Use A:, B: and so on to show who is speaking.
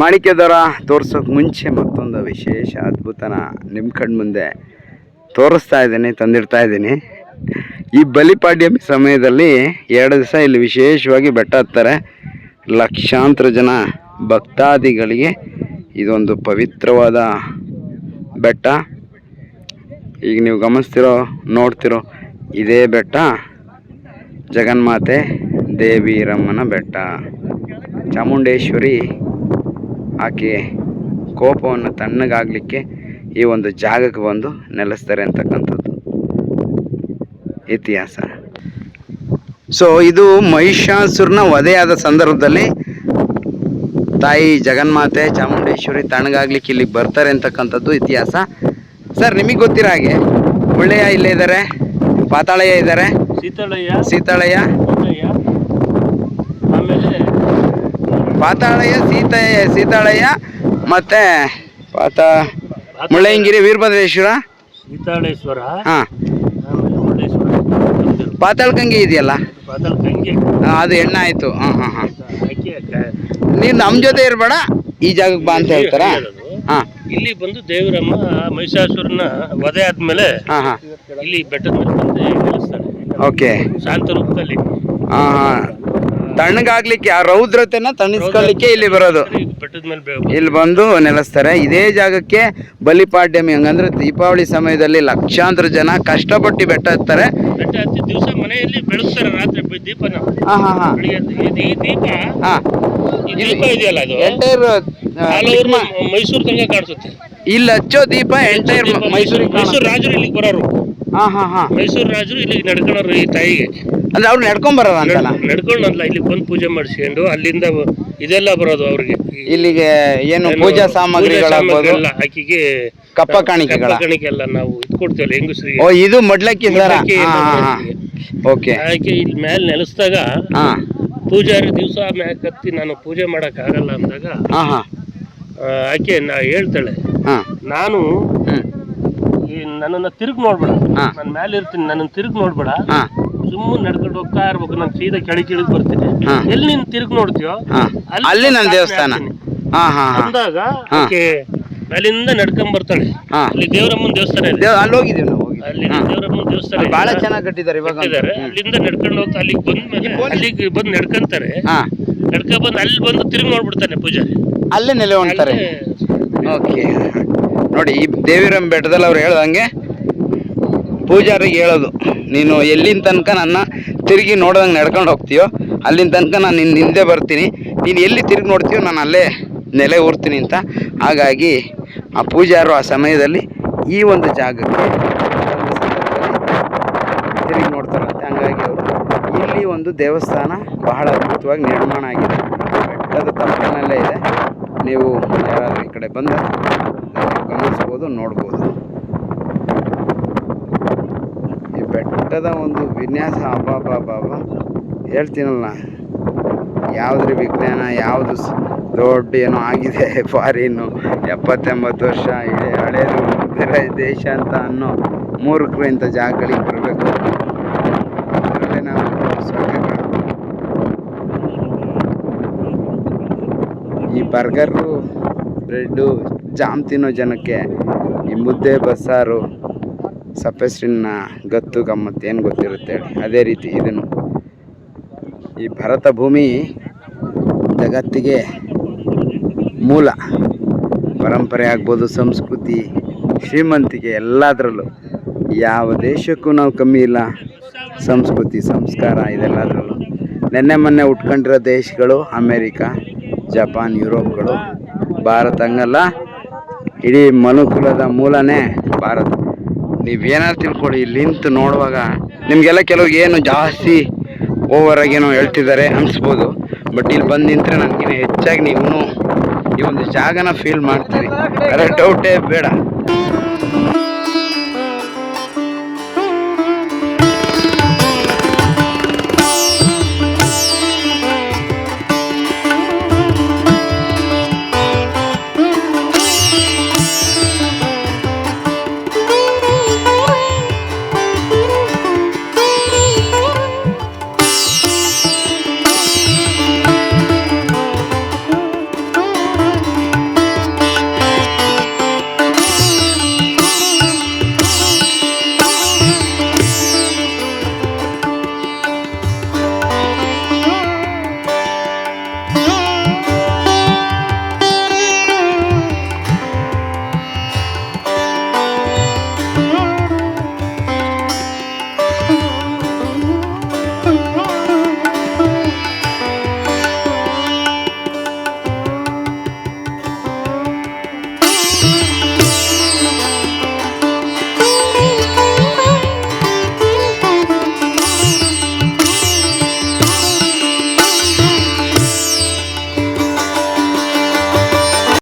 A: ಮಾಣಿಕ್ಯದರ ತೋರ್ಸೋಕೆ ಮುಂಚೆ ಮತ್ತೊಂದು ವಿಶೇಷ ಅದ್ಭುತನ ನಿಮ್ಮ ಕಣ್ಮುಂದೆ ತೋರಿಸ್ತಾ ಇದ್ದೀನಿ, ತಂದಿಡ್ತಾ ಇದ್ದೀನಿ. ಈ ಬಲಿಪಾಡ್ಯಮಿ ಸಮಯದಲ್ಲಿ ಎರಡು ದಿವಸ ಇಲ್ಲಿ ವಿಶೇಷವಾಗಿ ಬೆಟ್ಟ ಹತ್ತಾರೆ. ಲಕ್ಷಾಂತರ ಜನ ಭಕ್ತಾದಿಗಳಿಗೆ ಇದೊಂದು ಪವಿತ್ರವಾದ ಬೆಟ್ಟ. ಈಗ ನೀವು ಗಮನಿಸ್ತಿರೋ, ನೋಡ್ತಿರೋ ಇದೇ ಬೆಟ್ಟ ಜಗನ್ಮಾತೆ ದೇವಿರಮ್ಮನ ಬೆಟ್ಟ. ಚಾಮುಂಡೇಶ್ವರಿ ಆಕೆ ಕೋಪವನ್ನು ತಣ್ಣಗಾಗಲಿಕ್ಕೆ ಈ ಒಂದು ಜಾಗಕ್ಕೆ ಬಂದು ನೆಲೆಸ್ತಾರೆ ಅಂತಕ್ಕಂಥದ್ದು. ಇತಿಹಾಸ. ಸೊ ಇದು ಮಹಿಷಾಸುರನ ವಧೆಯಾದ ಸಂದರ್ಭದಲ್ಲಿ ತಾಯಿ ಜಗನ್ಮಾತೆ ಚಾಮುಂಡೇಶ್ವರಿ ತಣ್ಣಗಾಗ್ಲಿಕ್ಕೆ ಇಲ್ಲಿಗೆ ಬರ್ತಾರೆ ಅಂತಕ್ಕಂಥದ್ದು ಇತಿಹಾಸ. ಸರ್ ನಿಮಗೆ ಗೊತ್ತಿರೋ ಹಾಗೆ ಒಳ್ಳೆಯ ಇಲ್ಲೇ ಇದ್ದಾರೆ ಪಾತಾಳಯ್ಯ ಇದ್ದಾರೆ.
B: ಸೀತಾಳಯ್ಯ.
A: ಸೀತಾಳಯ್ಯ. ಪಾತಾಳಯ್ಯ ಸೀತಯ್ಯ ಸೀತಾಳಯ್ಯ ಮತ್ತೆ ಪಾತ ಮುಳ್ಳಯ್ಯನಗಿರಿ ವೀರಭದ್ರೇಶ್ವರ.
B: ಸೀತಾಳೇಶ್ವರ?
A: ಹಾಂ.
B: ಪಾತಾಳ ಗಂಗೆ
A: ಇದೆಯಲ್ಲ? ಅದು ಎಣ್ಣೆ ಆಯಿತು. ಹಾಂ ಹಾಂ ಹಾಂ. ನೀನು ನಮ್ಮ ಜೊತೆ ಇರಬೇಡ ಈ ಜಾಗಕ್ಕೆ ಬಾ ಅಂತ ಹೇಳ್ತಾರಾ. ಹಾಂ.
B: ಇಲ್ಲಿ ಬಂದು ದೇವರಮ್ಮ ಮಹಿಷಾಸುರನ ವಧೆ ಆದ್ಮೇಲೆ
A: ಹಾಂ ಹಾಂ.
B: ಇಲ್ಲಿ ಬೆಟ್ಟದ ಮೇಲೆ ಬಂದು
A: ಓಕೆ.
B: ಶಾಂತ ರೂಪದಲ್ಲಿ.
A: ಹಾಂ ಹಾಂ. ತಣ್ಣಗಾಗ್ಲಿಕ್ಕೆ ಆ ರೌದ್ರತೆನ ತಣಿಸ್ಕೊಳ್ಳಿಕ್ಕೆ ಇಲ್ಲಿ ಬರೋದು. ಇಲ್ಲಿ ಬಂದು ನೆಲೆಸ್ತಾರೆ. ಇದೇ ಜಾಗಕ್ಕೆ ಬಲಿಪಾಡ್ಯಮಿ ಹಂಗಂದ್ರೆ ದೀಪಾವಳಿ ಸಮಯದಲ್ಲಿ ಲಕ್ಷಾಂತರ ಜನ ಕಷ್ಟಪಟ್ಟು ಬೆಟ್ಟ ಹತ್ತಾರೆ.
B: ದಿವಸ ಮನೆಯಲ್ಲಿ ಬೆಳೆಸ್ತಾರೆ ರಾತ್ರಿ ದೀಪನ ಮೈಸೂರು ತನಕ ಕಾಣಿಸುತ್ತೆ.
A: ಇಲ್ಲಿ ಹಚ್ಚೋ ದೀಪ ಎಂಟೈರ್
B: ಮೈಸೂರು ಮೈಸೂರು ರಾಜರು ಇಲ್ಲಿಗೆ ಬರೋರು.
A: ಹಾ ಹಾ ಹಾ.
B: ಮೈಸೂರು ರಾಜರು ಇಲ್ಲಿಗೆ ನಡ್ಕೊಳ್ಳೋರು ಈ ತಾಯಿಗೆ.
A: ಅಂದ್ರೆ ಅವ್ರು ನಡ್ಕೊಂಡ್ ಬರೋದ ಅಂತಲ್ಲ?
B: ನಡ್ಕೊಂಡು ಅಲ್ಲ ಇಲ್ಲಿ ಬಂದು ಪೂಜೆ ಮಾಡಿಸ್ಕೊಂಡು ಅಲ್ಲಿಂದ ಇದೆಲ್ಲ ಬರೋದು ಅವ್ರಿಗೆ.
A: ಇಲ್ಲಿಗೆ ಏನು ಪೂಜಾ ಸಾಮಗ್ರಿಗಳಾಗ್ಬೋದು?
B: ಸಾಮಗ್ರಿ ಎಲ್ಲ ಆಕಿಗೆ
A: ಕಪ್ಪ ಕಾಣಿಕೆಗಳ?
B: ಕಾಣಿಕೆ ಎಲ್ಲ ನಾವು ಇದು ಕೊಡ್ತೇವಲ್ಲ ಹೆಂಗಸರಿಗೆ.
A: ಓ ಇದು ಮಡ್ಲಕ್ಕಿ ಸರ. ಓಕೆ.
B: ಆಕೆ ಇಲ್ಲಿ ಮೇಲೆ ನೆಲೆಸ್ದಾಗ
A: ಹಾಂ.
B: ಪೂಜಾರಿ ದಿವಸ ಮ್ಯಾಕ್ ಕತ್ತಿ ನಾನು ಪೂಜೆ ಮಾಡಕ್ ಆಗಲ್ಲ ಅಂದಾಗ
A: ಹಾಂ ಹಾಂ.
B: ಆ, ಆಕೆ ನಾ ಹೇಳ್ತಾಳೆ
A: ಹಾಂ.
B: ನಾನು ಈ ನನ್ನನ್ನ ತಿರುಗಿ ನೋಡ್ಬೇಡ.
A: ಹಾ.
B: ನಾನು ಮೇಲೆ ಇರ್ತೀನಿ ನನ್ನ ತಿರುಗಿ ನೋಡ್ಬೇಡ.
A: ಹಾಂ.
B: ಸುಮ್ಮನೆ ನಡ್ಕೊಂಡು ಹೋಗ್ತಾ ಇರ್ಬೇಕು. ನಾನು ಸೀದಾ ಕೆಳಗೆ ಕೆಳಗೆ ಬರ್ತೀನಿ.
A: ಹಾ.
B: ಎಲ್ಲಿ ನೀನು ತಿರುಗಿ ನೋಡ್ತೀಯೋ
A: ಹಾಂ. ಅಲ್ಲಿ ನನ್ನ ದೇವಸ್ಥಾನ. ಹಾ ಹಾಂ ಹಾಂ.
B: ಅಂದಾಗ
A: ಹಾ.
B: ಆಕೆ ಅಲ್ಲಿಂದ ನಡ್ಕೊಂಡ್ ಬರ್ತಾಳೆ.
A: ಹಾಂ.
B: ಅಲ್ಲಿ ದೇವರಮ್ಮನ ದೇವಸ್ಥಾನ ಇದೆ.
A: ಅಲ್ಲಿ ಹೋಗಿದ್ದೀವಿ ನಾವು ಹೋಗಿ
B: ಅಲ್ಲಿ
A: ಹಾಂ.
B: ದೇವರಮ್ಮನ ದೇವಸ್ಥಾನ
A: ಅಲ್ಲಿ
B: ಇದೆ.
A: ಭಾಳ ಚೆನ್ನಾಗಿ ಕಟ್ಟಿದ್ದಾರೆ ಇವಾಗ.
B: ಕಟ್ಟಿದ್ದಾರೆ. ಅಲ್ಲಿಂದ ನಡ್ಕೊಂಡು ಹೋಗ್ತಾ ಅಲ್ಲಿಗೆ ಬಂದ್ಮೇಲೆ ಅಲ್ಲಿಗೆ ಬಂದು ನಡ್ಕೊಂತಾರೆ.
A: ಹಾ.
B: ನಡ್ಕೊಂಡ್ ಬಂದು ಅಲ್ಲಿ ಬಂದು ತಿರುಗಿ ನೋಡ್ಬಿಡ್ತಾನೆ ಪೂಜಾರಿ.
A: ಅಲ್ಲೇ ನೆಲೆ
B: ಅಲ್ಲೇ
A: ಓಕೆ. ನೋಡಿ ಈ ದೇವಿರಂ ಬೆಟ್ಟದಲ್ಲಿ ಅವ್ರು ಹೇಳ್ದಂಗೆ ಪೂಜಾರಿಗೆ ಹೇಳೋದು, ನೀನು ಎಲ್ಲಿನ ತನಕ ನನ್ನ ತಿರುಗಿ ನೋಡ್ದಂಗೆ ನಡ್ಕೊಂಡು ಹೋಗ್ತೀಯೋ, ಅಲ್ಲಿನ ತನಕ ನಾನು ನಿನ್ನ ಹಿಂದೆ ಬರ್ತೀನಿ. ನೀನು ಎಲ್ಲಿ ತಿರುಗಿ ನೋಡ್ತೀಯೋ ನಾನು ಅಲ್ಲೇ ನೆಲೆ ಊರ್ತೀನಿ ಅಂತ. ಹಾಗಾಗಿ ಆ ಪೂಜಾರು ಆ ಸಮಯದಲ್ಲಿ ಈ ಒಂದು ಜಾಗಕ್ಕೆ ತಿರುಗಿ ನೋಡ್ತಾರಂತೆ. ಹಂಗಾಗಿ ಅವರು ಇಲ್ಲಿ ಒಂದು ದೇವಸ್ಥಾನ ಬಹಳ ಅದ್ಭುತವಾಗಿ ನಿರ್ಮಾಣ ಆಗಿದೆ. ಬೆಟ್ಟದ ತಪ್ಪಿನಲ್ಲೇ ಇದೆ. ನೀವು ಯಾರಾದರೂ ಈ ಕಡೆ ಬಂದರೆ ಗಮನಿಸ್ಬೋದು, ನೋಡ್ಬೋದು. ಬೆಟ್ಟದ ಒಂದು ವಿನ್ಯಾಸ ಅಬ್ಬಾಬಾಬಾಬ ಹೇಳ್ತೀನಲ್ಲ ಯಾವುದ್ರ ವಿಜ್ಞಾನ, ಯಾವುದು ದೊಡ್ಡ ಏನೋ ಆಗಿದೆ, ಫಾರಿನ್ನು. ಎಪ್ಪತ್ತೆಂಬತ್ತು ವರ್ಷ, ಇಡೀ ಹಳೇದು ದೇಶ ಅಂತ ಅನ್ನೋ ಮೂರ್ಖರು ಇಂಥ ಜಾಗಗಳಿಗೆ ಬರಬೇಕು. ಈ ಬರ್ಗರು, ಬ್ರೆಡ್ಡು, ಜಾಮ್ ತಿನ್ನೋ ಜನಕ್ಕೆ ಈ ಮುದ್ದೆ, ಬಸ್ಸಾರು ಸಪ್ಪೆಸ್ರಿನ ಗತ್ತು, ಗಮ್ಮತ್ತು ಏನು ಗೊತ್ತಿರುತ್ತೆ? ಅದೇ ರೀತಿ ಇದನ್ನು. ಈ ಭರತ ಭೂಮಿ ಜಗತ್ತಿಗೆ ಮೂಲ. ಪರಂಪರೆ ಆಗ್ಬೋದು, ಸಂಸ್ಕೃತಿ, ಶ್ರೀಮಂತಿಕೆ ಎಲ್ಲದರಲ್ಲೂ. ಯಾವ ದೇಶಕ್ಕೂ ನಾವು ಕಮ್ಮಿ ಇಲ್ಲ. ಸಂಸ್ಕೃತಿ, ಸಂಸ್ಕಾರ ಇದೆಲ್ಲದರಲ್ಲೂ. ನೆನ್ನೆ ಮೊನ್ನೆ ಉಟ್ಕೊಂಡಿರೋ ದೇಶಗಳು ಅಮೇರಿಕಾ, ಜಪಾನ್, ಯುರೋಪ್ಗಳು. ಭಾರತ ಹಂಗಲ್ಲ, ಇಡೀ ಮನುಕುಲದ ಮೂಲನೇ ಭಾರತ. ನೀವೇನಾದ್ರು ತಿಳ್ಕೊಳ್ಳಿ ನಿಂತು ನೋಡುವಾಗ ನಿಮಗೆಲ್ಲ ಕೆಲವು ಏನು ಜಾಸ್ತಿ ಓವರ್ ಆಗೇನೋ ಹೇಳ್ತಿದ್ದಾರೆ ಅನಿಸ್ಬೋದು. ಬಟ್ ಇಲ್ಲಿ ಬಂದು ನಿಂತರೆ ನನಗಿನ್ನ ಹೆಚ್ಚಾಗಿ ನೀವು ಈ ಒಂದು ಜಾಗನ ಫೀಲ್ ಮಾಡ್ತೀರಿ. ಅದರ ಡೌಟೇ ಬೇಡ.